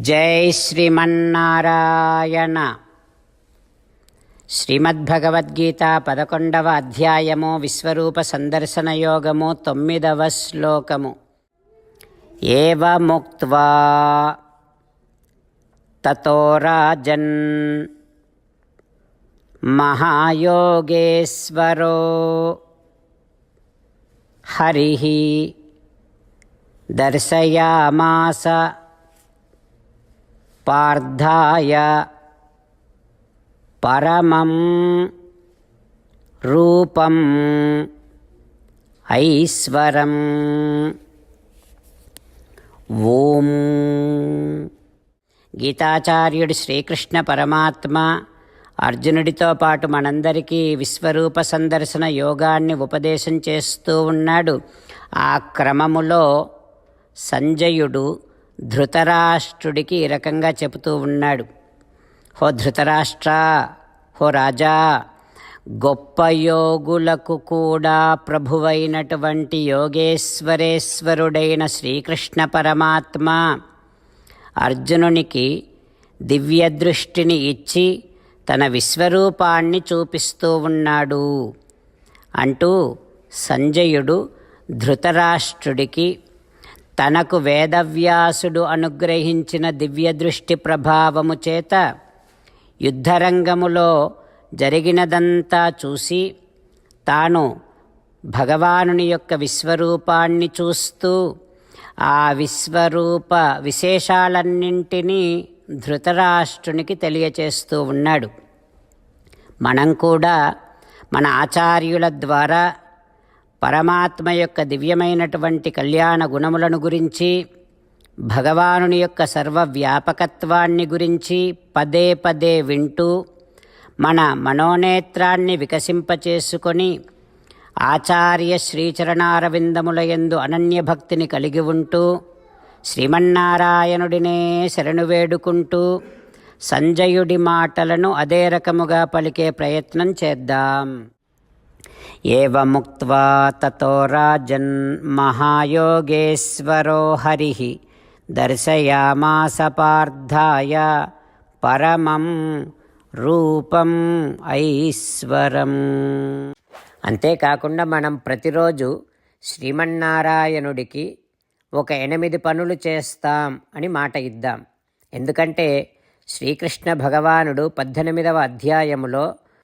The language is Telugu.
జై శ్రీమన్నారాయణ. శ్రీమద్భగవద్గీత పదకొండవ అధ్యాయము విశ్వరూప సందర్శన యోగము తొమ్మిదవ శ్లోకము. ఏవముక్త్వా? తతో రాజన్ మహాయోగేశ్వరో. హరి దర్శయామాస పార్థాయ పరమం రూపం ఐశ్వరం. ఓం. గీతాచార్యుడు శ్రీకృష్ణ పరమాత్మ అర్జునుడితో పాటు మనందరికీ విశ్వరూప సందర్శన యోగాన్ని ఉపదేశం చేస్తూ ఉన్నాడు. ఆ క్రమములో సంజయుడు ధృతరాష్ట్రుడికి ఈ రకంగా చెబుతూ ఉన్నాడు. హో ధృతరాష్ట్ర హో రాజా గొప్ప యోగులకు కూడా ప్రభువైనటువంటి యోగేశ్వరేశ్వరుడైన శ్రీకృష్ణ పరమాత్మ అర్జునునికి దివ్య దృష్టిని ఇచ్చి తన విశ్వరూపాన్ని చూపిస్తూ ఉన్నాడు. అంటూ సంజయుడు ధృతరాష్ట్రుడికి తనకు వేదవ్యాసుడు అనుగ్రహించిన దివ్యదృష్టి ప్రభావము చేత యుద్ధరంగములో జరిగినదంతా చూసి తాను భగవానుని యొక్క విశ్వరూపాన్ని చూస్తూ ఆ విశ్వరూప విశేషాలన్నింటినీ ధృతరాష్ట్రునికి తెలియచేస్తూ ఉన్నాడు. మనం కూడా మన ఆచార్యుల ద్వారా పరమాత్మ యొక్క దివ్యమైనటువంటి కళ్యాణ గుణములను గురించి భగవానుని యొక్క సర్వవ్యాపకత్వాన్ని గురించి పదే పదే వింటూ మన మనోనేత్రాన్ని వికసింపచేసుకొని ఆచార్య శ్రీచరణారవిందముల యందు అనన్యభక్తిని కలిగి ఉంటూ శ్రీమన్నారాయణుడినే శరణు వేడుకుంటూ సంజయుడి మాటలను అదే రకముగా పలికే ప్రయత్నం చేద్దాం. ఏవముక్త్వా తతో రాజన్ మహాయోగేశ్వరో హరి దర్శయామాస పార్థాయ పరమం రూపం ఐశ్వరం. అంతేకాకుండా మనం ప్రతిరోజు శ్రీమన్నారాయణుడికి ఒక ఎనిమిది పనులు చేస్తాం అని మాట ఇద్దాం. ఎందుకంటే శ్రీకృష్ణ భగవానుడు పద్దెనిమిదవ అధ్యాయములో